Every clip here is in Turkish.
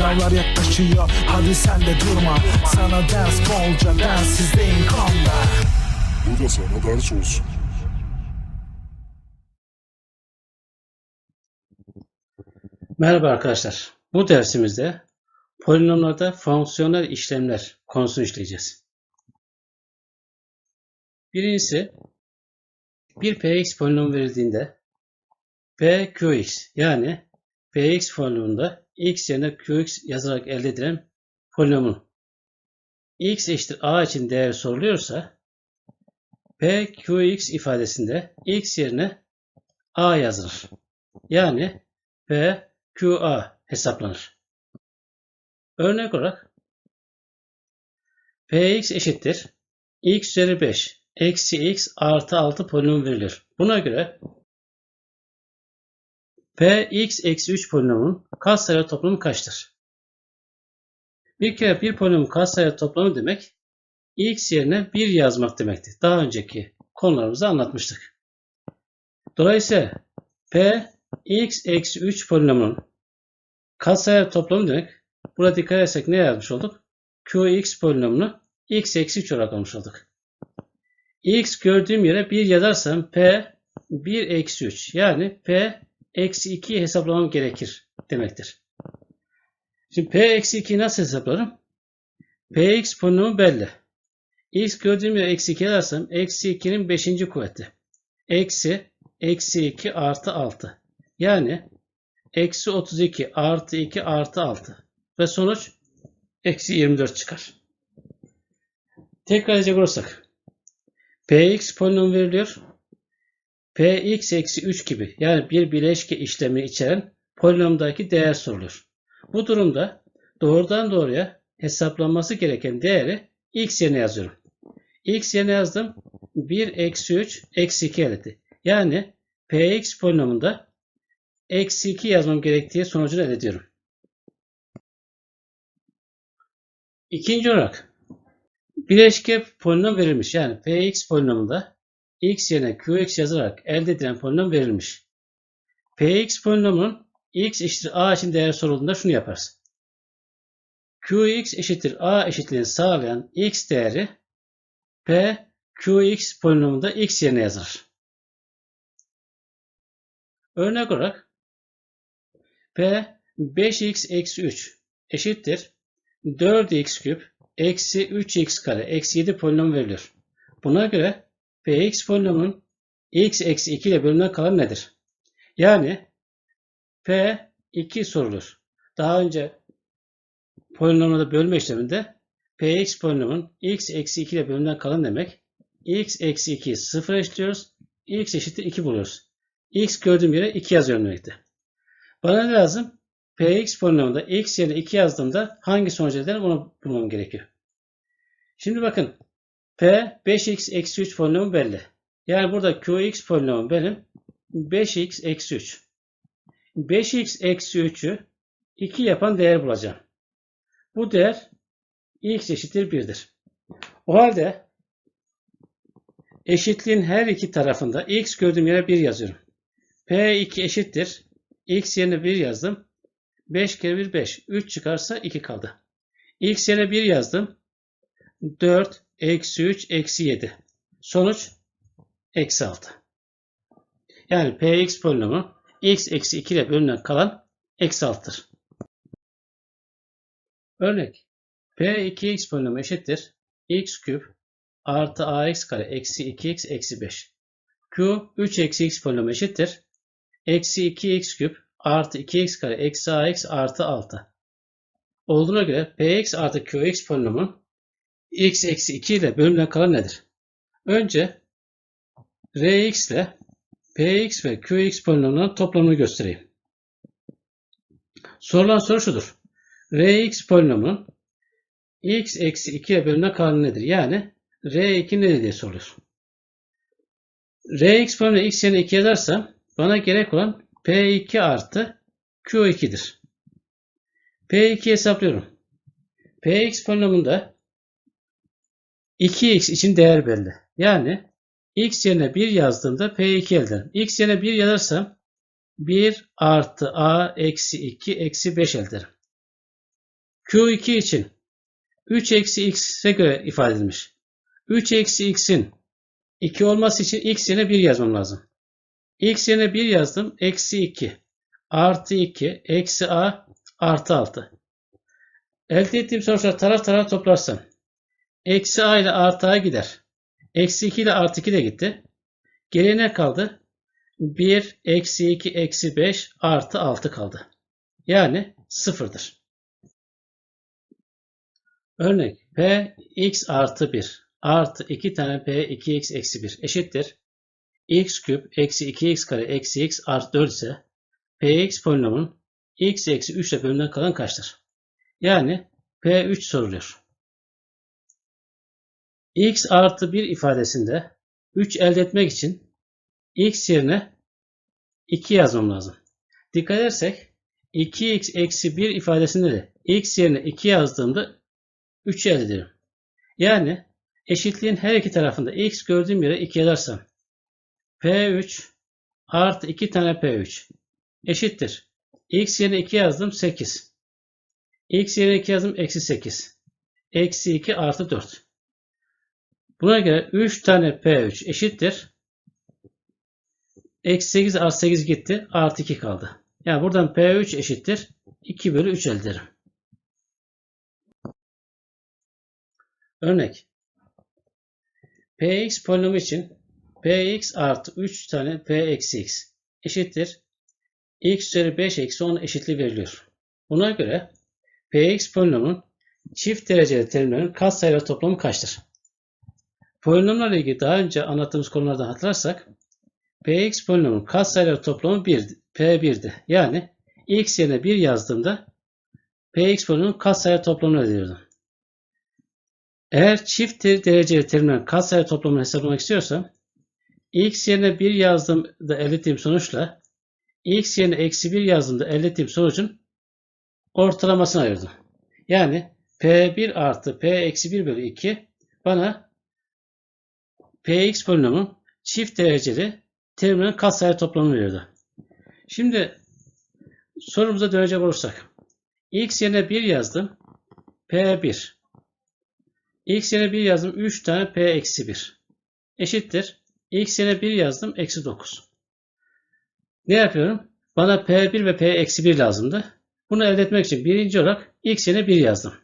Sınavlar yaklaşıyor hadi sen de durma Sana ders bolca densizdeyim konda Bu da sana ders olsun. Merhaba arkadaşlar. Bu dersimizde polinomlarda fonksiyonel işlemler konusunu işleyeceğiz. Birincisi bir px polinom verildiğinde p qx yani px polinomunda x yerine qx yazarak elde edilen polinomun x eşittir a için değer soruluyorsa p qx ifadesinde x yerine a yazılır. Yani p QA hesaplanır. Örnek olarak Px eşittir x üzeri 5 eksi x artı 6 polinom verilir. Buna göre Px eksi 3 polinomun katsayılar toplamı kaçtır? Bir kere bir polinomun katsayılar toplamı demek x yerine 1 yazmak demekti. Daha önceki konularımızda anlatmıştık. Dolayısıyla p x eksi 3 polinomunun katsayılar toplamı demek. Burada dikkat edersek ne yazmış olduk? qx polinomunu x eksi 3 olarak almış olduk. x gördüğüm yere 1 yazarsam p 1 eksi 3 yani p eksi 2'yi hesaplamam gerekir demektir. Şimdi p eksi 2'yi nasıl hesaplarım? px polinomu belli. x gördüğüm yere eksi 2 yazarsam eksi 2'nin 5. kuvveti. Eksi eksi 2 artı 6. Yani eksi 32 artı 2 artı 6 ve sonuç eksi 24 çıkar. Tekrar edecek olursak px polinom veriliyor. Px eksi 3 gibi yani bir bileşke işlemi içeren polinomdaki değer soruluyor. Bu durumda doğrudan doğruya hesaplanması gereken değeri x yerine yazıyorum. x yerine yazdım. 1 eksi 3 eksi 2 elde etti. Yani px polinomunda eksi 2 yazmam gerektiği sonucunu elde ediyorum. İkinci olarak bileşke polinom verilmiş. Yani px polinomunda x yerine qx yazarak elde edilen polinom verilmiş. px polinomunun x eşittir a için değer sorulduğunda şunu yaparsın. qx eşittir a eşitliğini sağlayan x değeri p qx polinomunda x yerine yazılır. Örnek olarak P 5x eksi 3 eşittir 4x küp eksi 3x kare eksi 7 polinom veriliyor. Buna göre px polinomunun x eksi 2 ile bölümden kalan nedir? Yani p 2 sorulur. Daha önce polinomda bölme işleminde px polinomun x eksi 2 ile bölümden kalan demek. x eksi 2'yi 0 eşitliyoruz. x eşittir 2 buluyoruz. x gördüğüm yere 2 yazıyorum demektir. Bana ne lazım? Px polinomunda x yerine 2 yazdığımda hangi sonuç eder bunu bulmam gerekiyor. Şimdi bakın P 5x eksi 3 polinomu belli. Yani burada Qx polinomu benim 5x eksi 3. 5x eksi 3'ü 2 yapan değer bulacağım. Bu değer x eşittir 1'dir. O halde eşitliğin her iki tarafında x gördüğüm yere 1 yazıyorum. P2 eşittir x yerine 1 yazdım. 5 kere 1 5. 3 çıkarsa 2 kaldı. x yerine 1 yazdım. 4 eksi 3 eksi 7. Sonuç eksi 6. Yani px polinomu x eksi 2 ile bölünen kalan eksi 6'tır. Örnek p2x polinomu eşittir x küp artı ax kare eksi 2x eksi 5. q 3 eksi x polinomu eşittir eksi 2x küp artı 2x kare eksi ax artı 6. Olduğuna göre px artı qx polinomun x eksi 2 ile bölümden kalan nedir? Önce rx ile px ve qx polinomlarının toplamını göstereyim. Sorulan soru şudur. rx polinomunun x eksi 2 ile bölümden kalan nedir? Yani r2 nedir diye sorulur. rx polinomuna x yerine 2 yazarsam bana gerek olan P2 artı Q2'dir. P2 hesaplıyorum. Px polinomunda 2x için değer belli. Yani x yerine 1 yazdığımda P2 elde ederim. x yerine 1 yazarsam 1 artı a eksi 2 eksi 5 elde ederim. Q2 için 3 eksi x'e göre ifade edilmiş. 3 eksi x'in 2 olması için x yerine 1 yazmam lazım. x yerine 1 yazdım. Eksi 2 artı 2 eksi a artı 6. Elde ettiğim sonuçları taraf tarafa toplarsam eksi a ile artı a gider. Eksi 2 ile artı 2 de gitti. Geriye ne kaldı? 1 eksi 2 eksi 5 artı 6 kaldı. Yani sıfırdır. Örnek p x artı 1 artı 2 tane p 2x eksi 1 eşittir. x küp eksi 2x kare eksi x artı 4 ise px polinomun x eksi 3 ile bölümden kalan kaçtır? Yani p3 soruluyor. X artı 1 ifadesinde 3 elde etmek için x yerine 2 yazmam lazım. Dikkat edersek 2x eksi 1 ifadesinde de x yerine 2 yazdığımda 3 elde ederim. Yani eşitliğin her iki tarafında x gördüğüm yere 2 yazarsam p3 artı 2 tane p3 eşittir. x yerine 2 yazdım 8. x yerine 2 yazdım eksi 8. Eksi 2 artı 4. Buna göre 3 tane p3 eşittir. Eksi 8 artı 8 gitti. Artı 2 kaldı. Yani buradan P3 eşittir. 2 bölü 3 elde ederim. Örnek. Px polinomu için Px artı 3 tane P eksi x eşittir. x üzeri 5 eksi 10 eşitliği veriliyor. Buna göre Px polinomun çift dereceli terimlerin katsayıları toplamı kaçtır? Polinomlarla ilgili daha önce anlattığımız konulardan hatırlarsak Px polinomun katsayıları toplamı 1, P1'di. Yani x yerine 1 yazdığımda Px polinomun katsayıları toplamını ediyordum. Eğer çift dereceli terimlerin katsayı toplamını hesaplamak istiyorsam x yerine 1 yazdığımda elde ettiğim sonuçla x yerine eksi 1 yazdığımda elde ettiğim sonucun ortalamasını ayırdım. Yani P1 artı P eksi 1 bölü 2 bana Px polinomun çift dereceli terimlerin katsayı toplamını veriyordu. Şimdi sorumuza dönecek olursak. x yerine 1 yazdım. P1. x yerine 1 yazdım. 3 tane P eksi 1. Eşittir. x yerine 1 yazdım. Eksi 9. Ne yapıyorum? Bana P1 ve P eksi 1 lazımdı. Bunu elde etmek için birinci olarak x yerine 1 yazdım.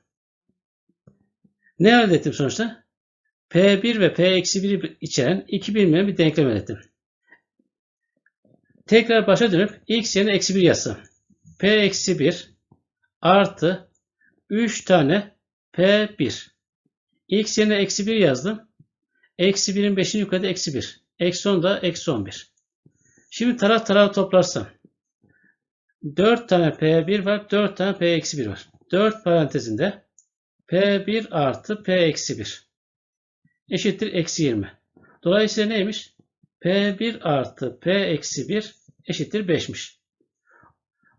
Ne elde ettim sonuçta? P1 ve P eksi 1 içeren iki bilinmeyen bir denklem elde ettim. Tekrar başa dönüp x yerine eksi 1 yazsam. P eksi 1 artı 3 tane P1. x yerine eksi 1 yazdım. Eksi 1'in 5'ini yukarıda eksi 1. Eksi 10 da eksi 11. Şimdi taraf tarafa toplarsam. 4 tane P1 var. 4 tane P eksi 1 var. 4 parantezinde P1 artı P eksi 1 eşittir eksi 20. Dolayısıyla neymiş? P1 artı P eksi 1 eşittir 5'miş.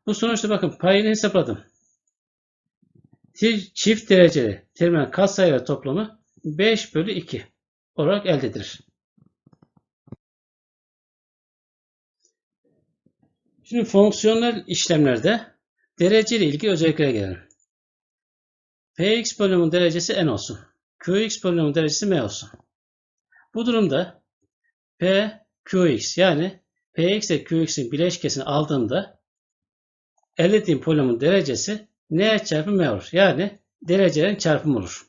Bu sonuçta bakın payını hesapladım. Çift dereceli terimlerin katsayıları toplamı 5 bölü 2 olarak elde edilir. Şimdi fonksiyonel işlemlerde derece ile ilgili özelliklere gelelim. Px polinomun derecesi n olsun. Qx polinomun derecesi m olsun. Bu durumda P Qx yani Px ile Qx'in bileşkesini aldığımda elde ettiğim polinomun derecesi n çarpı m olur. Yani derecelerin çarpımı olur.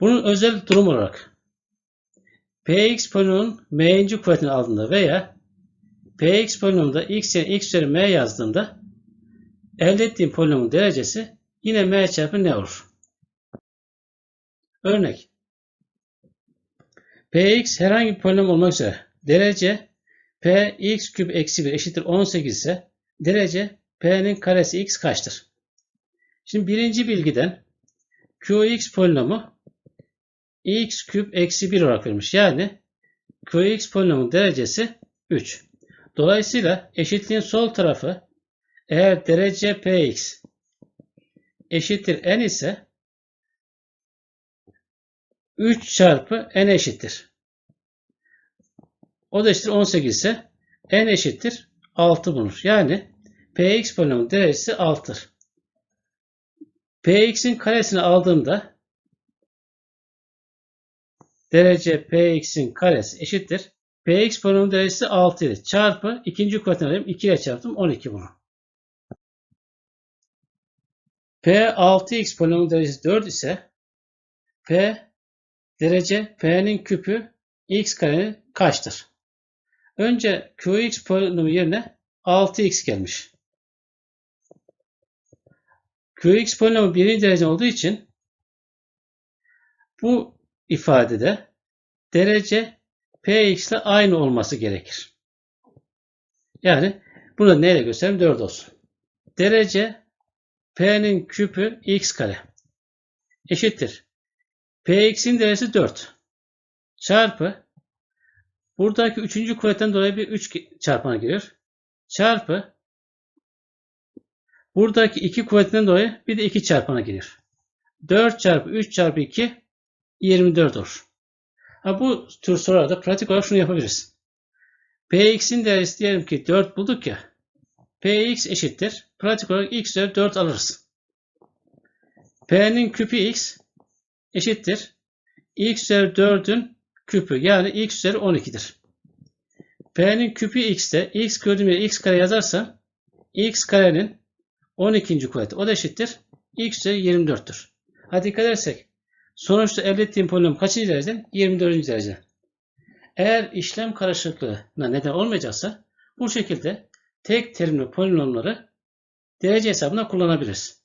Bunun özel durum olarak Px polinomun m'inci kuvvetini aldığında veya Px polinomunda x yerine x üzeri m yazdığımda elde ettiğim polinomun derecesi yine m çarpı n olur. Örnek Px herhangi bir polinom olmak üzere derece p x küp eksi 1 eşittir 18 ise derece p'nin karesi x kaçtır? Şimdi birinci bilgiden qx polinomu x küp eksi 1 olarak verilmiş. Yani qx polinomun derecesi 3. Dolayısıyla eşitliğin sol tarafı eğer derece px eşittir n ise 3 çarpı n eşittir. O da eşittir 18 ise n eşittir 6 bulunur. Yani Px polinomun derecesi 6'dır. Px'in karesini aldığımda derece Px'in karesi eşittir. Px polinomun derecesi 6 idi. Çarpı ikinci kuvvetini alayım. 2 ile çarptım. 12 bunu. P6x polinomun derecesi 4 ise P derece P'nin küpü x kare kaçtır? Önce Qx polinomu yerine 6x gelmiş. Qx polinomu birinci derece olduğu için bu ifadede derece Px ile aynı olması gerekir. Yani bunu neyle göstereyim? 4 olsun. Derece P'nin küpü x kare eşittir. Px'in derecesi 4 çarpı buradaki üçüncü kuvvetten dolayı bir 3 çarpana giriyor. Çarpı buradaki 2 kuvvetinden dolayı bir de 2 çarpana giriyor. 4 çarpı 3 çarpı 2 24 olur. Ha, bu tür sorularda pratik olarak şunu yapabiliriz. Px'in derecesi diyelim ki 4 bulduk ya. Px eşittir. Pratik olarak x üzeri 4 alırız. P'nin küpü x eşittir. x üzeri 4'ün küpü yani x üzeri 12'dir. P'nin küpü x'te x gördüğüm x kare yazarsam x karenin 12. kuvveti o da eşittir. x üzeri 24'tür. Hadi dikkat edersek sonuçta elde ettiğim polinom kaçıncı dereceden? 24. dereceden. Eğer işlem karışıklığına neden olmayacaksa bu şekilde tek terimli polinomları derece hesabına kullanabiliriz.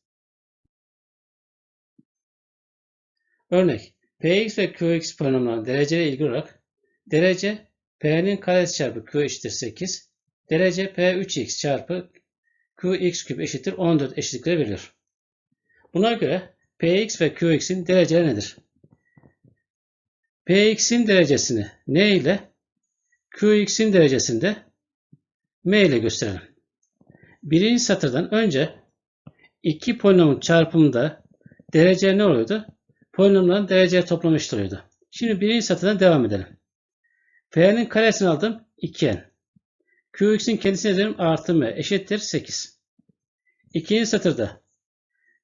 Örnek Px ve Qx polinomlarının dereceyle ilgili olarak derece P'nin karesi çarpı Q eşittir 8 derece P3x çarpı Qx küp eşittir 14 eşitlikleri veriyor. Buna göre Px ve Qx'in dereceleri nedir? Px'in derecesini ne ile Qx'in derecesini de M ile gösterelim. Birinci satırdan önce iki polinomun çarpımında derece ne oluyordu? Polinomların derece toplamı eşit. Şimdi birinci satırdan devam edelim. P'nin karesini aldım 2n. Qx'in kendisine yazıyorum artı m eşittir 8. İkinci satırda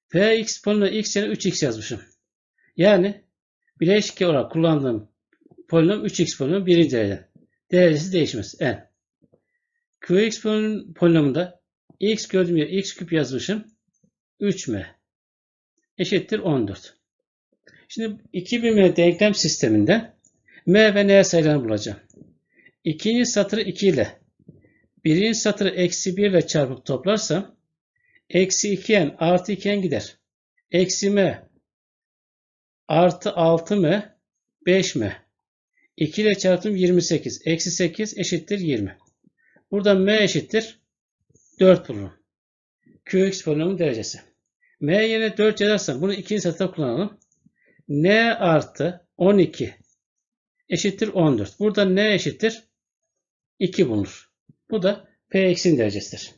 Px polinomu x yerine 3x yazmışım. Yani bileşik olarak kullandığım polinom 3x polinomu birinci dereceden. Derecesi değişmez. n. Qx polinomunda x gördüğüm yere x küp yazmışım. 3m eşittir 14. Şimdi 2000m denklem sisteminde m ve n sayılarını bulacağım. İkinci satırı 2 ile birinci satırı eksi 1 ile çarpıp toplarsam eksi 2n artı 2n gider. Eksi m artı 6m 5m 2 ile çarptım 28. Eksi 8 eşittir 20. Buradan m eşittir 4 bulurum. Qx polinomun derecesi. m yerine 4 yazarsam bunu ikinci satırda kullanalım. n artı 12 eşittir 14. Burada n eşittir 2 bulunur. Bu da px'in derecesidir.